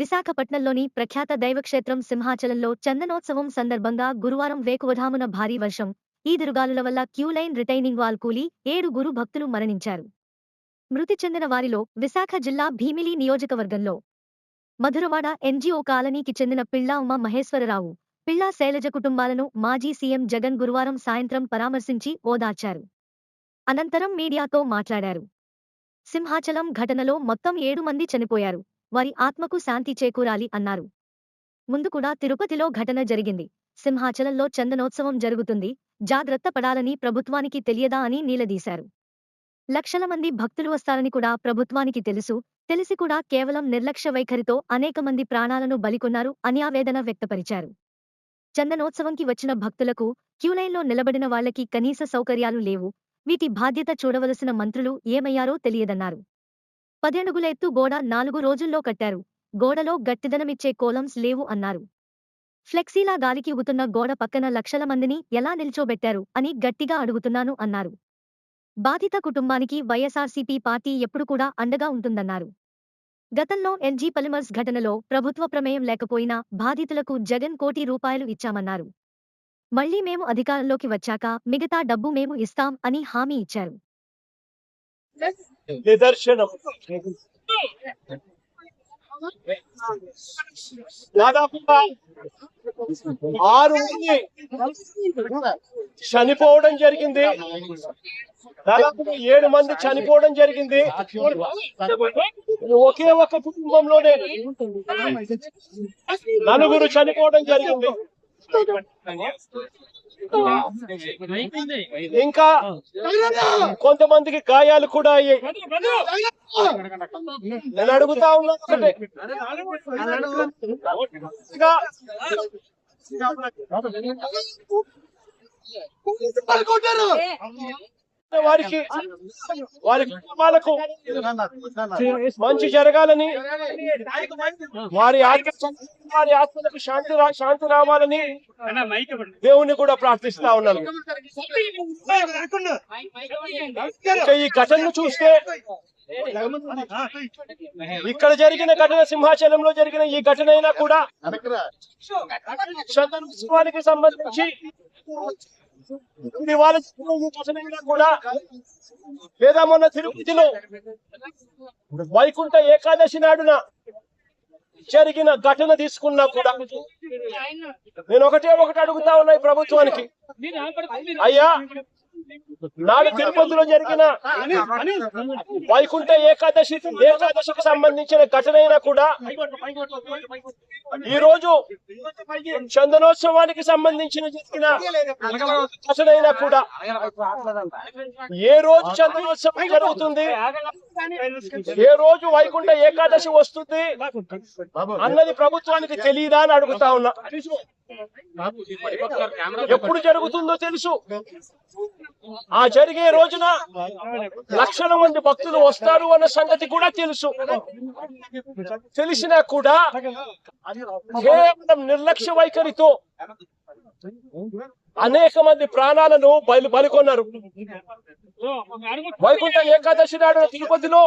విశాఖపట్నంలోని ప్రఖ్యాత దైవక్షేత్రం సింహాచలంలో చందనోత్సవం సందర్భంగా గురువారం వేకువధామున భారీ వర్షం. ఈదురుగాలుల వల్ల క్యూలైన్ రిటైనింగ్ వాల్ కూలి ఏడుగురు భక్తులు మరణించారు. మృతి చెందిన వారిలో విశాఖ జిల్లా భీమిలి నియోజకవర్గంలో. మధురవాడ ఎన్జీఓ కాలనీకి చెందిన పిళ్ళా ఉమా మహేశ్వరరావు పిళ్ళా శైలజ కుటుంబాలను మాజీ సీఎం జగన్ గురువారం సాయంత్రం పరామర్శించి ఓదార్చారు. అనంతరం మీడియాతో మాట్లాడారు. సింహాచలం ఘటనలో మొత్తం ఏడు మంది చనిపోయారు. వారి ఆత్మకు శాంతి చేకూరాలి అన్నారు. ముందు కూడా తిరుపతిలో ఘటన జరిగింది. సింహాచలంలో చందనోత్సవం జరుగుతుంది. జాగ్రత్త పడాలని ప్రభుత్వానికి తెలియదా అని నిలదీశారు. లక్షల మంది భక్తులు వస్తారని కూడా ప్రభుత్వానికి తెలుసు. తెలిసి కూడా కేవలం నిర్లక్ష్య వైఖరితో అనేక మంది ప్రాణాలను బలికొన్నారు అని ఆవేదన వ్యక్తపరిచారు. చందనోత్సవంకి వచ్చిన భక్తులకు క్యూలైన్లో నిలబడిన వాళ్ళకి కనీస సౌకర్యాలు లేవు. వీటి బాధ్యత చూడవలసిన మంత్రులు ఏమయ్యారో తెలియదన్నారు. పదేడుగుల ఎత్తు గోడ నాలుగు రోజుల్లో కట్టారు. గోడలో గట్టిదనమిచ్చే కోలమ్స్ లేవు అన్నారు. ఫ్లెక్సీలా గాలికి ఉగుతున్న గోడ పక్కన లక్షల మందిని ఎలా నిల్చోబెట్టారు అని గట్టిగా అడుగుతున్నాను అన్నారు. బాధిత కుటుంబానికి వైఎస్ఆర్సీపీ పార్టీ ఎప్పుడు కూడా అండగా ఉంటుందన్నారు. గతంలో ఎల్జీ పలిమర్స్ ఘటనలో ప్రభుత్వ ప్రమేయం లేకపోయినా బాధితులకు జగన్ కోటి రూపాయలు ఇచ్చామన్నారు. మళ్ళీ మేము అధికారంలోకి వచ్చాక మిగతా డబ్బు మేము ఇస్తాం అని హామీ ఇచ్చారు. నిదర్శనం. దాదాపుగా ఆరు చనిపోవడం జరిగింది. దాదాపుగా ఏడు మంది చనిపోవడం జరిగింది. ఒకే ఒక కుటుంబంలోనే నలుగురు చనిపోవడం జరిగింది. ఇంకా కొంతమందికి గాయాలు కూడా అయ్యాయి. నేను అడుగుతా ఉన్నా ఒకటే. వారికి వారి కుటుంబాలకు మంచి జరగాలని వారి వారి ఆత్మలకు శాంతి శాంతి రావాలని దేవుణ్ణి కూడా ప్రార్థిస్తా ఉన్నాను. ఈ ఘటనను చూస్తే ఇక్కడ జరిగిన ఘటన సింహాచలంలో జరిగిన ఈ ఘటన అయినా కూడా సంబంధించి కూడా లేదా మొన్న తిరుపతిలో వైకుంఠ ఏకాదశి నాడున జరిగిన ఘటన తీసుకున్నా కూడా నేను ఒకటే ఒకటి అడుగుతా ఉన్నాయి ప్రభుత్వానికి. అయ్యా నాడు తిరుపతిలో జరిగిన వైకుంఠ ఏకాదశి ఏకాదశికి సంబంధించిన ఘటన అయినా కూడా ఈ రోజు చందనోత్సవానికి సంబంధించిన జరిగిన ఘటన అయినా కూడా ఏ రోజు చందనోత్సవం జరుగుతుంది? ఏ రోజు వైకుంఠ ఏకాదశి వస్తుంది? అన్నది ప్రభుత్వానికి తెలియదా అని అడుగుతా ఉన్నా. ఎప్పుడు జరుగుతుందో తెలుసు. ఆ జరిగే రోజున లక్షల మంది భక్తులు వస్తారు అన్న సంగతి కూడా తెలుసు. తెలిసినా కూడా కేవలం నిర్లక్ష్య వైఖరితో అనేక మంది ప్రాణాలను బలి బలికొన్నారు. వైకుంఠ ఏకాదశి నాడు తిరుపతిలో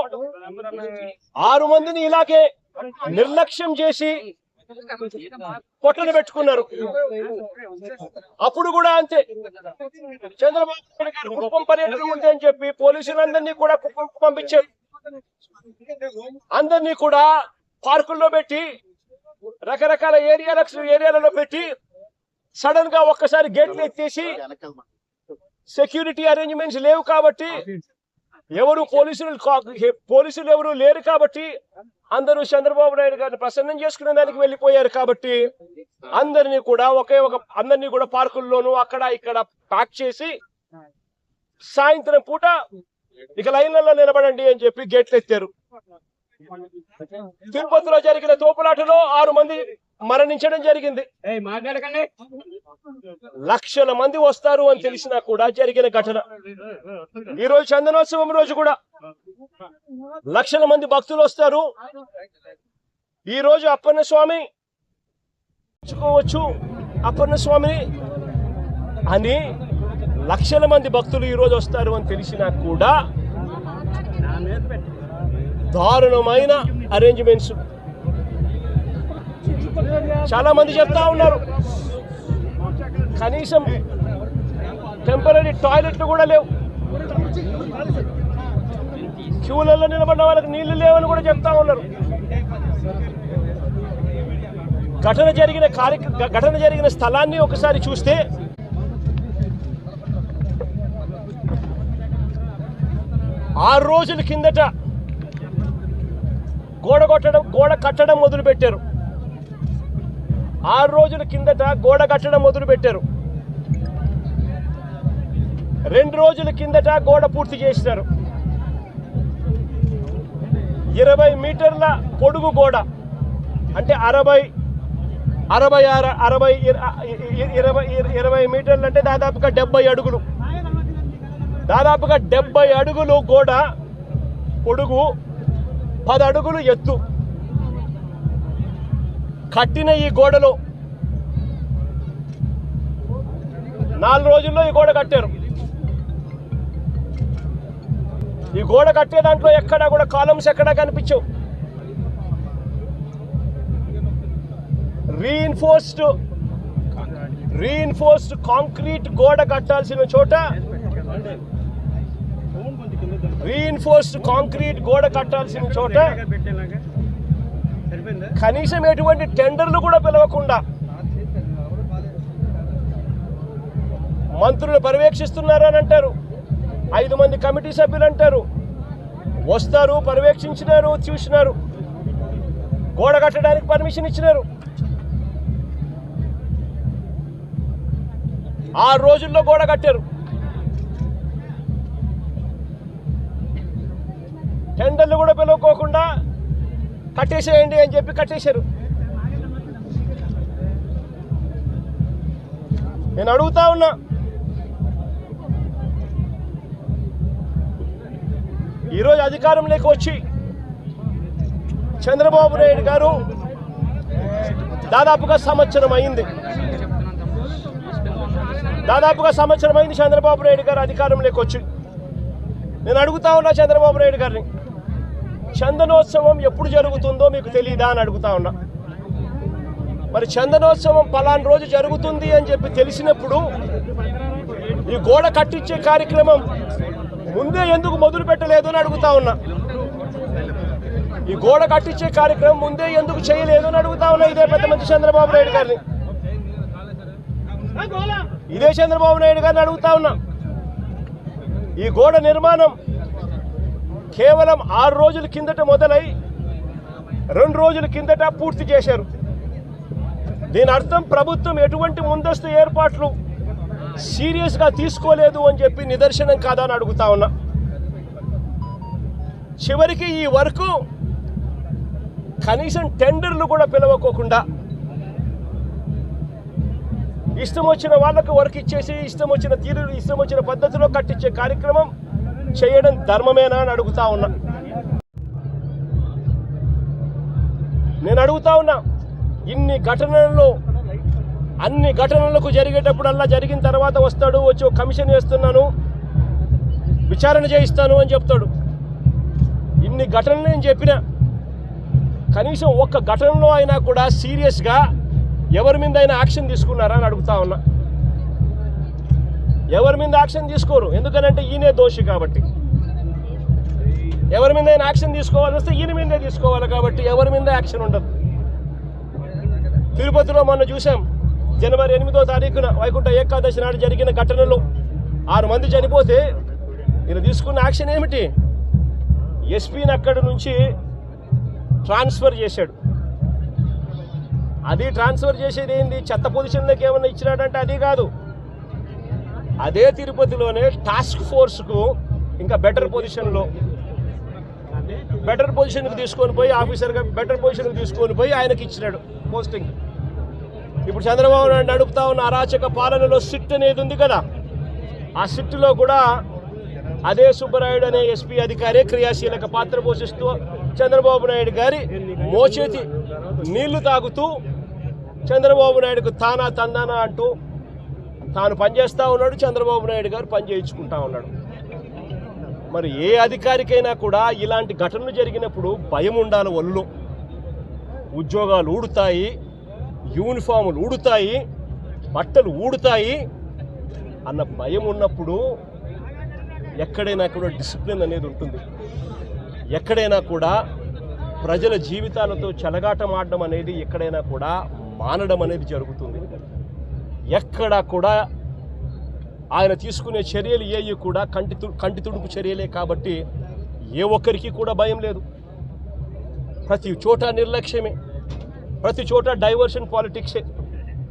ఆరు మందిని ఇలాగే నిర్లక్ష్యం చేసి పొట్టలు పెట్టుకున్నారు. అప్పుడు కూడా అంతే. చంద్రబాబు నాయుడు గారు కుప్పం పర్యటన ఉంది అని చెప్పి పోలీసులందరినీ కూడా కుప్పంకు పంపించారు. అందరినీ కూడా పార్కుల్లో పెట్టి రకరకాల ఏరియాల ఏరియాలలో పెట్టి సడన్గా ఒక్కసారి గేట్లు ఎత్తేసి సెక్యూరిటీ అరేంజ్మెంట్స్ లేవు కాబట్టి ఎవరు పోలీసులు కా- పోలీసులు ఎవరు లేరు కాబట్టి అందరూ చంద్రబాబు నాయుడు గారిని ప్రసన్నం చేసుకునే దానికి వెళ్ళిపోయారు కాబట్టి అందరినీ కూడా ఒకే ఒక అందరినీ కూడా పార్కుల్లోనూ అక్కడ ఇక్కడ ప్యాక్ చేసి సాయంత్రం పూట ఇక లైన్లలో నిలబడండి అని చెప్పి గేట్లు ఎత్తారు. తిరుపతిలో జరిగిన తోపులాటలో ఆరు మంది మరణించడం జరిగింది. లక్షల మంది వస్తారు అని తెలిసినా కూడా జరిగిన ఘటన. ఈ రోజు చందనోత్సవం రోజు కూడా లక్షల మంది భక్తులు వస్తారు. ఈరోజు అప్పన్న స్వామి అప్పన్న స్వామిని అని లక్షల మంది భక్తులు ఈరోజు వస్తారు అని తెలిసినా కూడా దారుణమైన అరేంజ్మెంట్స్ చాలా మంది చెప్తా ఉన్నారు. కనీసం టెంపరీ టాయిలెట్లు కూడా లేవు. క్యూలలో నిలబడిన వాళ్ళకి నీళ్ళు లేవని కూడా చెప్తా ఉన్నారు. ఘటన జరిగిన కార్య ఘటన జరిగిన స్థలాన్ని ఒకసారి చూస్తే ఆరు రోజుల కిందట గోడ కొట్టడం గోడ కట్టడం మొదలు పెట్టారు ఆరు రోజుల కిందట గోడ కట్టడం మొదలుపెట్టారు. రెండు రోజుల కిందట గోడ పూర్తి చేసినారు. ఇరవై మీటర్ల పొడుగు గోడ అంటే అరవై అరవై ఆరు అరవై ఇరవై ఇరవై మీటర్లు అంటే దాదాపుగా డెబ్బై అడుగులు. దాదాపుగా డెబ్బై అడుగులు గోడ పొడుగు పది అడుగులు ఎత్తు. కట్టిన ఈ గోడలో. నాలుగు రోజుల్లో ఈ గోడ కట్టారు. ఈ గోడ కట్టే దాంట్లో ఎక్కడా కూడా కాలమ్స్ ఎక్కడా కనిపించవు. రీఇన్ఫోర్స్డ్ రీఇన్ఫోర్స్డ్ కాంక్రీట్ గోడ కట్టాల్సిన చోట రీఇన్ఫోర్స్డ్ కాంక్రీట్ గోడ కట్టాల్సిన చోట కనీసం ఎటువంటి టెండర్లు కూడా పిలవకుండా మంత్రులు పర్యవేక్షిస్తున్నారు అని అంటారు. ఐదు మంది కమిటీ సభ్యులు అంటారు. వస్తారు పర్యవేక్షించినారు చూసినారు. గోడ కట్టడానికి పర్మిషన్ ఇచ్చినారు. ఆరు రోజుల్లో గోడ కట్టారు. టెండర్లు కూడా పిలువకోకుండా కట్టేసేయండి అని చెప్పి కట్టేశారు. నేను అడుగుతా ఉన్నా. ఈరోజు అధికారంలోకి వచ్చి చంద్రబాబు నాయుడు గారు దాదాపుగా సంవత్సరం అయింది. దాదాపుగా సంవత్సరం అయింది చంద్రబాబు నాయుడు గారు అధికారంలోకి వచ్చి. నేను అడుగుతా ఉన్నా చంద్రబాబు నాయుడు గారిని. చందనోత్సవం ఎప్పుడు జరుగుతుందో మీకు తెలియదా అని అడుగుతా ఉన్నా. మరి చందనోత్సవం పలానా రోజు జరుగుతుంది అని చెప్పి తెలిసినప్పుడు ఈ గోడ కట్టించే కార్యక్రమం ముందే ఎందుకు మొదలు పెట్టలేదు అని అడుగుతా ఉన్నా. ఈ గోడ కట్టించే కార్యక్రమం ముందే ఎందుకు చేయలేదు అని అడుగుతా ఉన్నా ఇదే పెద్ద మంచి చంద్రబాబు నాయుడు గారిని. ఇదే చంద్రబాబు నాయుడు గారిని అడుగుతా ఉన్నా. ఈ గోడ నిర్మాణం కేవలం ఆరు రోజుల కిందట మొదలై రెండు రోజుల కిందట పూర్తి చేశారు. దీని అర్థం ప్రభుత్వం ఎటువంటి ముందస్తు ఏర్పాట్లు సీరియస్గా తీసుకోలేదు అని చెప్పి నిదర్శనం కాదా అని అడుగుతా ఉన్నా. చివరికి ఈ వరకు కనీసం టెండర్లు కూడా పిలవకోకుండా ఇష్టం వచ్చిన వాళ్ళకు వర్క్ ఇచ్చేసి ఇష్టం వచ్చిన తీరు ఇష్టం వచ్చిన పద్ధతిలో కట్టించే కార్యక్రమం చేయడం ధర్మమేనా అని అడుగుతా ఉన్నా. నేను అడుగుతా ఉన్నా ఇన్ని ఘటనల్లో అన్ని ఘటనలకు జరిగేటప్పుడల్లా జరిగిన తర్వాత వస్తాడు వచ్చి ఒక కమిషన్ వేస్తున్నాను విచారణ చేయిస్తాను అని చెప్తాడు. ఇన్ని ఘటనలు నేను చెప్పిన కనీసం ఒక్క ఘటనలో అయినా కూడా సీరియస్గా ఎవరి మీద అయినా యాక్షన్ తీసుకున్నారా అని అడుగుతా ఉన్నా. ఎవరి మీద యాక్షన్ తీసుకోరు. ఎందుకనంటే ఈయనే దోషి కాబట్టి. ఎవరి మీద యాక్షన్ తీసుకోవాలి వస్తే ఈయన మీదే తీసుకోవాలి కాబట్టి ఎవరి మీద యాక్షన్ ఉండదు. తిరుపతిలో మొన్న చూసాం జనవరి ఎనిమిదో తారీఖున వైకుంఠ ఏకాదశి నాడు జరిగిన ఘటనలో ఆరు మంది చనిపోతే ఈయన తీసుకున్న యాక్షన్ ఏమిటి? ఎస్పీని అక్కడి నుంచి ట్రాన్స్ఫర్ చేశాడు. అది ట్రాన్స్ఫర్ చేసేది ఏంది? చెత్త పొజిషన్లోకి ఏమన్నా ఇచ్చినాడంటే అది కాదు. అదే తిరుపతిలోనే టాస్క్ ఫోర్స్కు ఇంకా బెటర్ పొజిషన్లో బెటర్ పొజిషన్కి తీసుకొని పోయి ఆఫీసర్గా బెటర్ పొజిషన్కి తీసుకొని పోయి ఆయనకి ఇచ్చినాడు పోస్టింగ్ ఇప్పుడు చంద్రబాబు నాయుడు నడుపుతా ఉన్న అరాచక పాలనలో సిట్ అనేది ఉంది కదా. ఆ సిట్లో కూడా అదే సుబ్బరాయుడు అనే ఎస్పీ అధికారి క్రియాశీలక పాత్ర పోషిస్తూ చంద్రబాబు నాయుడు గారి మోచేతి నీళ్ళు తాగుతూ చంద్రబాబు నాయుడుకు తానా తందానా అంటూ తాను పనిచేస్తూ ఉన్నాడు చంద్రబాబు నాయుడు గారు పని చేయించుకుంటా ఉన్నాడు. మరి ఏ అధికారికైనా కూడా ఇలాంటి ఘటనలు జరిగినప్పుడు భయం ఉండాలి ఒళ్ళు. ఉద్యోగాలు ఊడుతాయి యూనిఫాములు ఊడుతాయి బట్టలు ఊడుతాయి అన్న భయం ఉన్నప్పుడు ఎక్కడైనా కూడా డిసిప్లిన్ అనేది ఉంటుంది. ఎక్కడైనా కూడా ప్రజల జీవితాలతో చెలగాటమాడడం అనేది ఎక్కడైనా కూడా మానడం అనేది జరుగుతుంది. ఎక్కడా కూడా ఆయన తీసుకునే చర్యలు ఏవి కూడా కంటి కంటి తుడుపు చర్యలే కాబట్టి ఏ ఒక్కరికి కూడా భయం లేదు. ప్రతి చోట నిర్లక్ష్యమే. ప్రతి చోట డైవర్షన్ పాలిటిక్సే.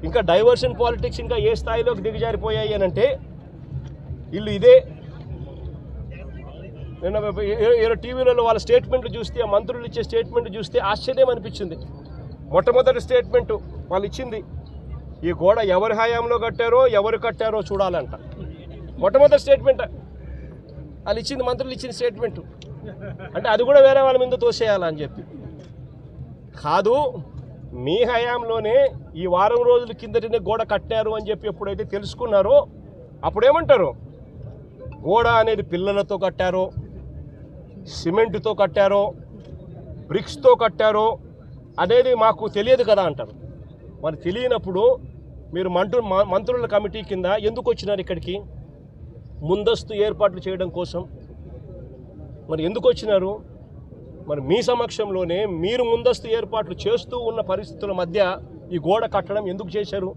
ఇంకా డైవర్షన్ పాలిటిక్స్ ఇంకా ఏ స్థాయిలోకి దిగజారిపోయాయి అని అంటే వీళ్ళు ఇదే. నిన్న ఏదో టీవీలలో వాళ్ళ స్టేట్మెంట్లు చూస్తే మంత్రులు ఇచ్చే స్టేట్మెంట్ చూస్తే ఆశ్చర్యం అనిపించింది. మొట్టమొదటి స్టేట్మెంట్ వాళ్ళు ఇచ్చింది ఈ గోడ ఎవరి హయాంలో కట్టారో ఎవరు కట్టారో చూడాలంట. మొట్టమొదటి స్టేట్మెంట్ వాళ్ళు ఇచ్చింది మంత్రులు ఇచ్చిన స్టేట్మెంట్ అంటే అది కూడా వేరే వాళ్ళ మీద తోసేయాలని చెప్పి. కాదు మీ హయాంలోనే ఈ వారం రోజుల కిందటనే గోడ కట్టారు అని చెప్పి ఎప్పుడైతే తెలుసుకున్నారో అప్పుడేమంటారు? గోడ అనేది పిల్లలతో కట్టారో సిమెంట్తో కట్టారో బ్రిక్స్తో కట్టారో అనేది మాకు తెలియదు కదా అంటారు. మరి తెలియనప్పుడు మీరు మంటు మ- మంత్రుల కమిటీ కింద ఎందుకు వచ్చినారు ఇక్కడికి? ముందస్తు ఏర్పాట్లు చేయడం కోసం. మరి ఎందుకు వచ్చినారు? మరి మీ సమక్షంలోనే మీరు ముందస్తు ఏర్పాట్లు చేస్తూ ఉన్న పరిస్థితుల మధ్య ఈ గోడ కట్టడం ఎందుకు చేశారు?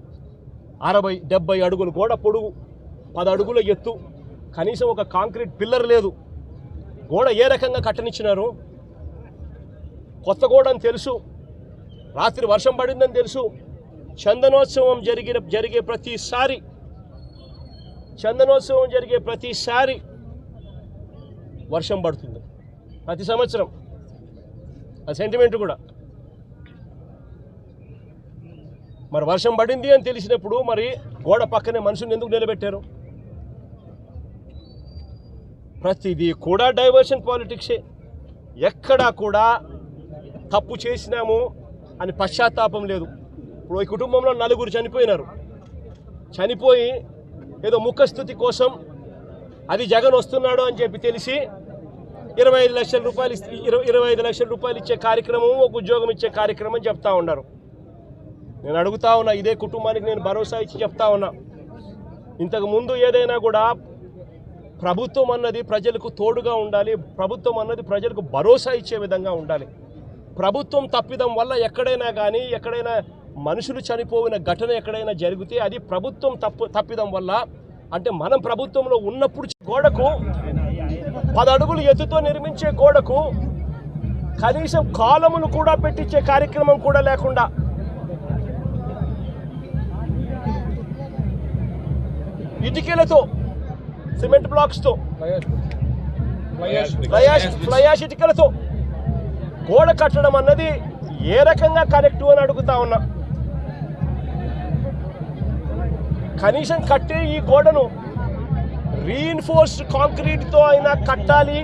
అరవై డెబ్బై అడుగుల గోడ పొడుగు పది అడుగుల ఎత్తు. కనీసం ఒక కాంక్రీట్ పిల్లర్ లేదు. గోడ ఏ రకంగా కట్టనిచ్చినారు? కొత్త గోడ అని తెలుసు. రాత్రి వర్షం పడిందని తెలుసు. చందనోత్సవం జరిగిన జరిగే ప్రతిసారి చందనోత్సవం జరిగే ప్రతిసారి వర్షం పడుతుంది. ప్రతి సంవత్సరం. ఆ సెంటిమెంట్ కూడా. మరి వర్షం పడింది అని తెలిసినప్పుడు మరి గోడ పక్కనే మనుషుల్ని ఎందుకు నిలబెట్టారు? ప్రతిదీ కూడా డైవర్షన్ పాలిటిక్సే ఎక్కడా కూడా తప్పు చేసినాము అని పశ్చాత్తాపం లేదు. ఇప్పుడు ఈ కుటుంబంలో నలుగురు చనిపోయినారు. చనిపోయి ఏదో ముఖస్థుతి కోసం అది జగన్ వస్తున్నాడు అని చెప్పి తెలిసి ఇరవై ఐదు లక్షల రూపాయలు ఇరవై ఇరవై ఐదు లక్షల రూపాయలు ఇచ్చే కార్యక్రమం ఒక ఉద్యోగం ఇచ్చే కార్యక్రమం చెప్తా ఉన్నారు. నేను అడుగుతా ఉన్నా ఇదే కుటుంబానికి నేను భరోసా ఇచ్చి చెప్తా ఉన్నా. ఇంతకు ముందు ఏదైనా కూడా ప్రభుత్వం అన్నది ప్రజలకు తోడుగా ఉండాలి ప్రభుత్వం అన్నది ప్రజలకు భరోసా ఇచ్చే విధంగా ఉండాలి. ప్రభుత్వం తప్పిదం వల్ల ఎక్కడైనా కానీ ఎక్కడైనా మనుషులు చనిపోయిన ఘటన ఎక్కడైనా జరిగితే అది ప్రభుత్వం తప్పు తప్పిదం వల్ల అంటే మనం ప్రభుత్వంలో ఉన్నప్పుడు గోడకు పదడుగులు ఎత్తుతో నిర్మించే గోడకు కనీసం కాలములు కూడా పెట్టించే కార్యక్రమం కూడా లేకుండా. ఇటుకలతో సిమెంట్ బ్లాక్స్తో ఫ్లయాష్ ఇటుకలతో గోడ కట్టడం అన్నది ఏ రకంగా కరెక్టు అని అడుగుతా ఉన్నా. కనీసం కట్టే ఈ గోడను రీఇన్ఫోర్స్డ్ కాంక్రీట్తో అయినా కట్టాలి.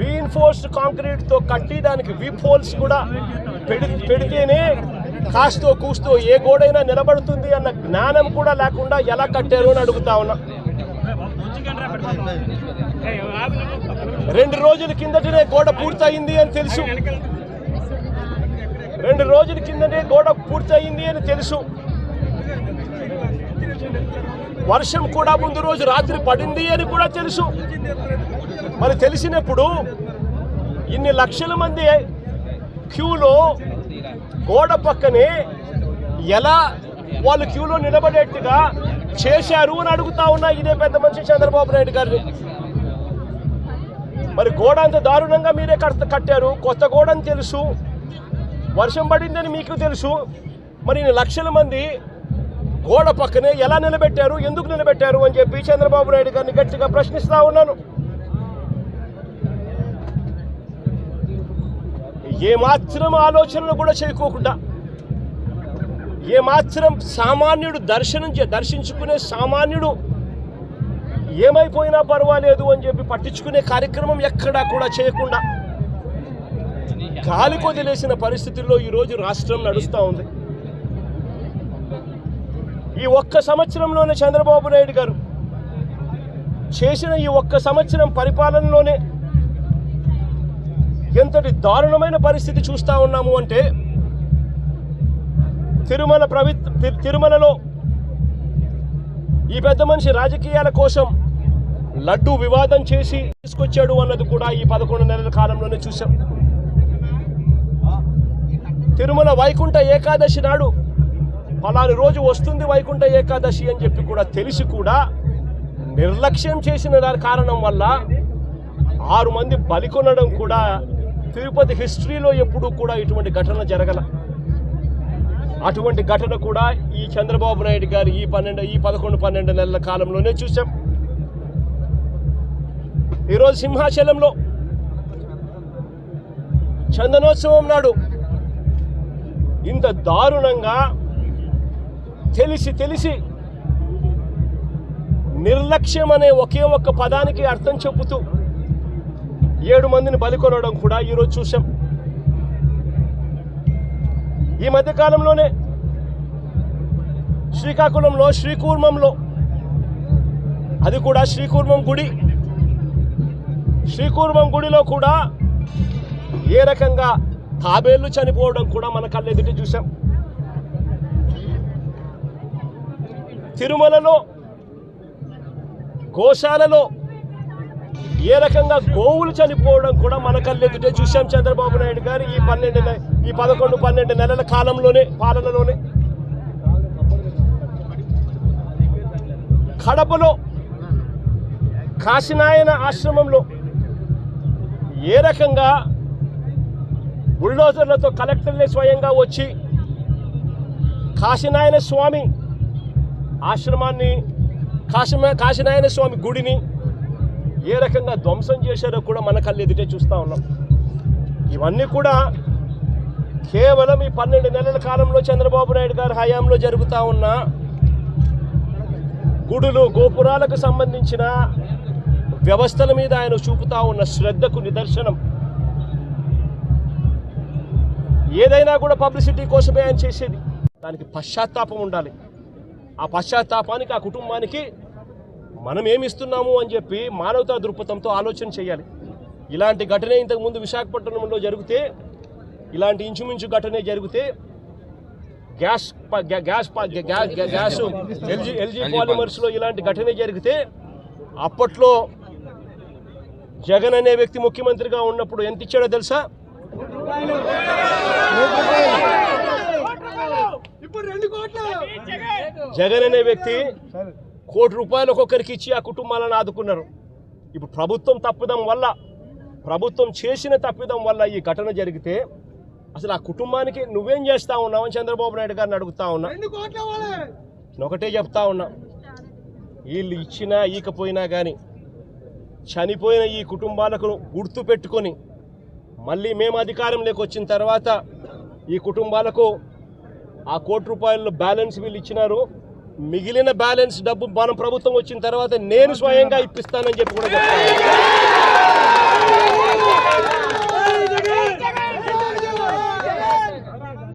రీఇన్ఫోర్స్డ్ కాంక్రీట్తో కట్టి దానికి విప్ హోల్స్ కూడా పెడి పెడితేనే కాస్తో కూస్తో ఏ గోడైనా నిలబడుతుంది అన్న జ్ఞానం కూడా లేకుండా ఎలా కట్టారు అని అడుగుతా ఉన్నా. రెండు రోజుల కిందటనే గోడ పూర్తయింది అని తెలుసు. రెండు రోజుల కిందనే గోడ పూర్తయింది అని తెలుసు. వర్షం కూడా ముందు రోజు రాత్రి పడింది అని కూడా తెలుసు. మరి తెలిసినప్పుడు ఇన్ని లక్షల మంది క్యూలో గోడ పక్కనే ఎలా వాళ్ళు క్యూలో నిలబడేట్టుగా చేశారు అని అడుగుతా ఉన్నా ఇదే పెద్ద మనిషి చంద్రబాబు నాయుడు గారిని. మరి గోడ అంత దారుణంగా మీరే కట్టారు కొత్త గోడ అని తెలుసు. వర్షం పడిందని మీకు తెలుసు. మరి ఇన్ని లక్షల మంది గోడ పక్కనే ఎలా నిలబెట్టారు ఎందుకు నిలబెట్టారు అని చెప్పి చంద్రబాబు నాయుడు గారిని గట్టిగా ప్రశ్నిస్తా ఉన్నాను. ఏమాత్రం ఆలోచనలు కూడా చేయకోకుండా ఏమాత్రం సామాన్యుడు దర్శనం చే- దర్శించుకునే సామాన్యుడు ఏమైపోయినా పర్వాలేదు అని చెప్పి పట్టించుకునే కార్యక్రమం ఎక్కడా కూడా చేయకుండా గాలి కొదిలేసిన పరిస్థితుల్లో ఈరోజు రాష్ట్రం నడుస్తూ ఉంది. ఈ ఒక్క సంవత్సరంలోనే చంద్రబాబు నాయుడు గారు చేసిన ఈ ఒక్క సంవత్సరం పరిపాలనలోనే ఎంతటి దారుణమైన పరిస్థితి చూస్తా ఉన్నాము అంటే తిరుమల ప్రవి తిరుమలలో ఈ పెద్ద మనిషి రాజకీయాల కోసం లడ్డు వివాదం చేసి తీసుకొచ్చాడు అన్నది కూడా ఈ పదకొండు నెలల కాలంలోనే చూసాం తిరుమల వైకుంఠ ఏకాదశి నాడు పలాని రోజు వస్తుంది వైకుంఠ ఏకాదశి అని చెప్పి కూడా తెలిసి కూడా నిర్లక్ష్యం చేసిన దాని కారణం వల్ల ఆరు మంది బలికొనడం కూడా తిరుపతి హిస్టరీలో ఎప్పుడూ కూడా ఇటువంటి ఘటన జరగల. అటువంటి ఘటన కూడా ఈ చంద్రబాబు నాయుడు గారు ఈ పన్నెండు ఈ పదకొండు పన్నెండు నెలల కాలంలోనే చూసాం ఈరోజు సింహాచలంలో చందనోత్సవం నాడు ఇంత దారుణంగా తెలిసి తెలిసి నిర్లక్ష్యం అనే ఒకే ఒక్క పదానికి అర్థం చెబుతూ ఏడు మందిని బలికొనడం కూడా ఈరోజు చూసాం ఈ మధ్య కాలంలోనే శ్రీకాకుళంలో శ్రీకూర్మంలో అది కూడా శ్రీకూర్మం గుడి. శ్రీకూర్మం గుడిలో కూడా ఏ రకంగా తాబేళ్ళు చనిపోవడం కూడా మన కళ్ళెదుటి చూసాం తిరుమలలో గోశాలలో ఏ రకంగా గోవులు చనిపోవడం కూడా మన కళ్ళెదుటే చూశాం చంద్రబాబు నాయుడు గారు ఈ పన్నెండు ఈ పదకొండు పన్నెండు నెలల కాలంలోనే పాలనలోనే. కడపలో కాశీనాయన ఆశ్రమంలో ఏ రకంగా బుల్డోజర్లతో కలెక్టర్లే స్వయంగా వచ్చి కాశీనాయన స్వామి ఆశ్రమాన్ని కాశీ కాశీనారాయణ స్వామి గుడిని ఏ రకంగా ధ్వంసం చేశారో కూడా మన కళ్ళు ఎదుటే చూస్తూ ఉన్నాం. ఇవన్నీ కూడా కేవలం ఈ పన్నెండు నెలల కాలంలో చంద్రబాబు నాయుడు గారి హయాంలో జరుగుతూ ఉన్న గుడులు గోపురాలకు సంబంధించిన వ్యవస్థల మీద ఆయన చూపుతా ఉన్న శ్రద్ధకు నిదర్శనం. ఏదైనా కూడా పబ్లిసిటీ కోసమే ఆయన చేసేది. దానికి పశ్చాత్తాపం ఉండాలి. ఆ పశ్చాత్తాపానికి ఆ కుటుంబానికి మనం ఏమి ఇస్తున్నాము అని చెప్పి మానవతా దృక్పథంతో ఆలోచన చేయాలి. ఇలాంటి ఘటనే ఇంతకుముందు విశాఖపట్నంలో జరిగితే ఇలాంటి ఇంచుమించు ఘటనే జరిగితే gas gas gas LG LG పాలిమర్స్లో ఇలాంటి ఘటనే జరిగితే అప్పట్లో జగన్ అనే వ్యక్తి ముఖ్యమంత్రిగా ఉన్నప్పుడు ఎంత ఇచ్చాడో తెలుసా? జగన్ అనే వ్యక్తి కోటి రూపాయలు ఒక్కొక్కరికి ఇచ్చి ఆ కుటుంబాలను ఆదుకున్నారు. ఇప్పుడు ప్రభుత్వం తప్పిదం వల్ల ప్రభుత్వం చేసిన తప్పిదం వల్ల ఈ ఘటన జరిగితే అసలు ఆ కుటుంబానికి నువ్వేం చేస్తా ఉన్నావు అని చంద్రబాబు నాయుడు గారిని అడుగుతా ఉన్నా. నేను ఒకటే చెప్తా ఉన్నా. వీళ్ళు ఇచ్చినా ఈకపోయినా కానీ చనిపోయిన ఈ కుటుంబాలకు గుర్తు పెట్టుకొని మళ్ళీ మేము అధికారంలోకి వచ్చిన తర్వాత ఈ కుటుంబాలకు ఆ కోటి రూపాయల బ్యాలెన్స్ వీళ్ళు ఇచ్చినారు. మిగిలిన బ్యాలెన్స్ డబ్బు మన ప్రభుత్వం వచ్చిన తర్వాత నేను స్వయంగా ఇప్పిస్తానని చెప్పి కూడా చెప్తాను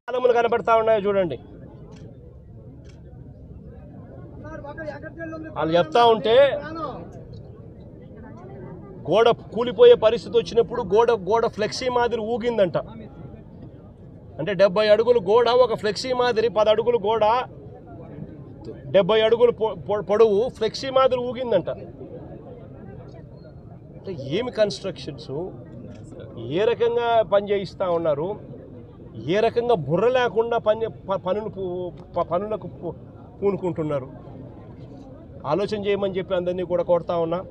కాలములు కనబడతా ఉన్నాయో చూడండి. వాళ్ళు చెప్తా ఉంటే గోడ కూలిపోయే పరిస్థితి వచ్చినప్పుడు గోడ గోడ ఫ్లెక్సీ మాదిరి ఊగిందంట. అంటే డెబ్బై అడుగులు గోడ ఒక ఫ్లెక్సీ మాదిరి పది అడుగులు గోడ డెబ్బై అడుగులు పొ- పొడవు ఫ్లెక్సీ మాదిరి ఊగిందంట. ఏమి కన్స్ట్రక్షన్స్ ఏ రకంగా పని చేయిస్తూ ఉన్నారు? ఏ రకంగా బుర్ర లేకుండా పని ప- పనులు పూ- ప- పనులకు పూ- పూనుకుంటున్నారు? ఆలోచన చేయమని చెప్పి అందరినీ కూడా కోరుతా ఉన్నా.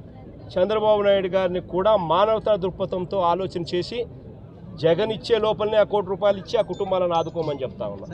చంద్రబాబు నాయుడు గారిని కూడా మానవతా దృక్పథంతో ఆలోచన చేసి జగన్ ఇచ్చే లోపలనే ఆ కోటి రూపాయలు ఇచ్చి ఆ కుటుంబాలను ఆదుకోమని చెప్తా ఉన్నా.